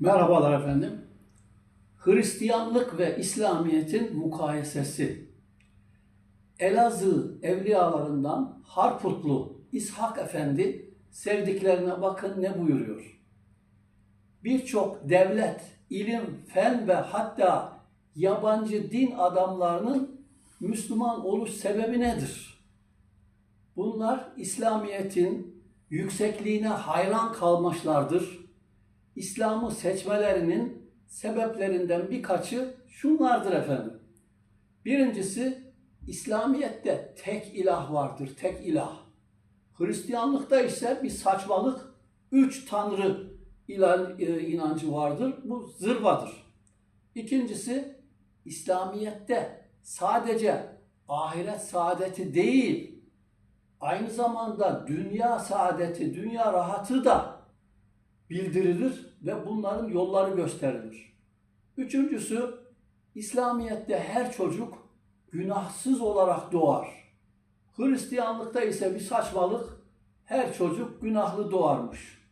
Merhabalar efendim. Hristiyanlık ve İslamiyet'in mukayesesi. Elazığ evliyalarından Harputlu İshak Efendi sevdiklerine bakın ne buyuruyor. Birçok devlet, ilim, fen ve hatta yabancı din adamlarının Müslüman oluş sebebi nedir? Bunlar İslamiyet'in yüksekliğine hayran kalmışlardır. İslam'ı seçmelerinin sebeplerinden birkaçı şunlardır efendim. Birincisi İslamiyet'te tek ilah vardır, tek ilah. Hristiyanlıkta ise bir saçmalık, üç tanrı ilan, e, inancı vardır. Bu zırvadır. İkincisi İslamiyet'te sadece ahiret saadeti değil, aynı zamanda dünya saadeti, dünya rahatı da bildirilir ve bunların yolları gösterilir. Üçüncüsü, İslamiyet'te her çocuk günahsız olarak doğar. Hristiyanlıkta ise bir saçmalık, her çocuk günahlı doğarmış.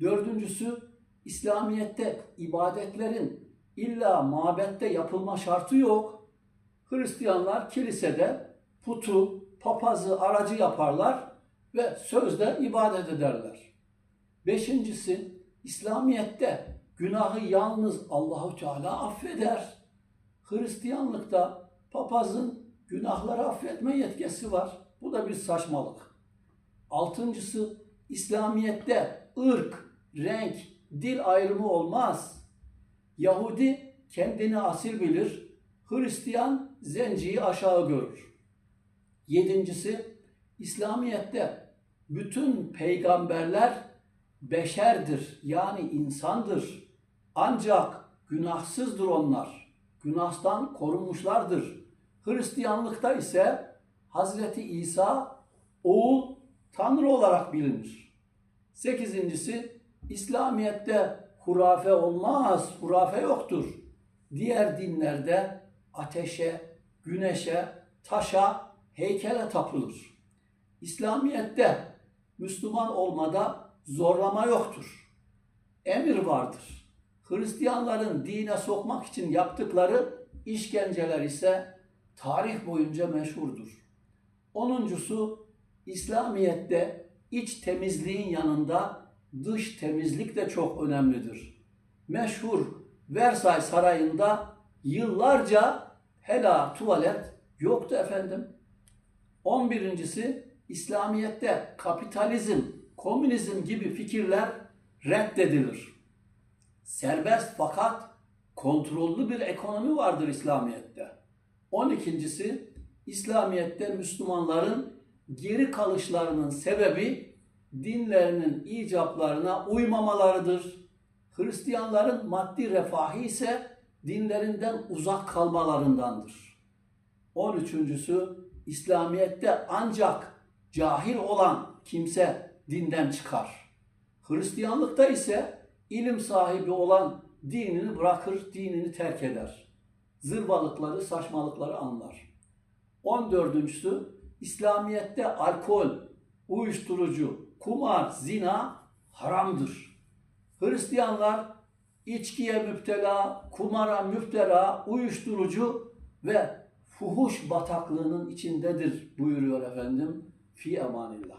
Dördüncüsü, İslamiyet'te ibadetlerin illa mabette yapılma şartı yok. Hristiyanlar kilisede putu, papazı aracı yaparlar ve sözde ibadet ederler. Beşincisi, İslamiyet'te günahı yalnız Allahu Teala affeder. Hristiyanlıkta papazın günahları affetme yetkisi var. Bu da bir saçmalık. Altıncısı, İslamiyet'te ırk, renk, dil ayrımı olmaz. Yahudi kendini asil bilir, Hristiyan zenciyi aşağı görür. Yedincisi, İslamiyet'te bütün peygamberler beşerdir yani insandır. Ancak günahsızdır onlar. Günahtan korunmuşlardır. Hristiyanlıkta ise Hazreti İsa oğul Tanrı olarak bilinir. Sekizincisi İslamiyet'te hurafe olmaz, hurafe yoktur. Diğer dinlerde ateşe, güneşe, taşa, heykele tapılır. İslamiyet'te Müslüman olmada zorlama yoktur. Emir vardır. Hristiyanların dine sokmak için yaptıkları işkenceler ise tarih boyunca meşhurdur. Onuncusu İslamiyet'te iç temizliğin yanında dış temizlik de çok önemlidir. Meşhur Versay Sarayı'nda yıllarca hela tuvalet yoktu efendim. On birincisi İslamiyet'te kapitalizm, komünizm gibi fikirler reddedilir. Serbest fakat kontrollü bir ekonomi vardır İslamiyet'te. On ikincisi İslamiyet'te Müslümanların geri kalışlarının sebebi dinlerinin icaplarına uymamalarıdır. Hristiyanların maddi refahı ise dinlerinden uzak kalmalarındandır. On üçüncüsü İslamiyet'te ancak cahil olan kimse dinden çıkar. Hristiyanlıkta ise ilim sahibi olan dinini bırakır, dinini terk eder. Zırvalıkları, saçmalıkları anlar. On dördüncüsü İslamiyet'te alkol, uyuşturucu, kumar, zina haramdır. Hristiyanlar içkiye müptela, kumara müptela, uyuşturucu ve fuhuş bataklığının içindedir buyuruyor efendim. في أمان الله.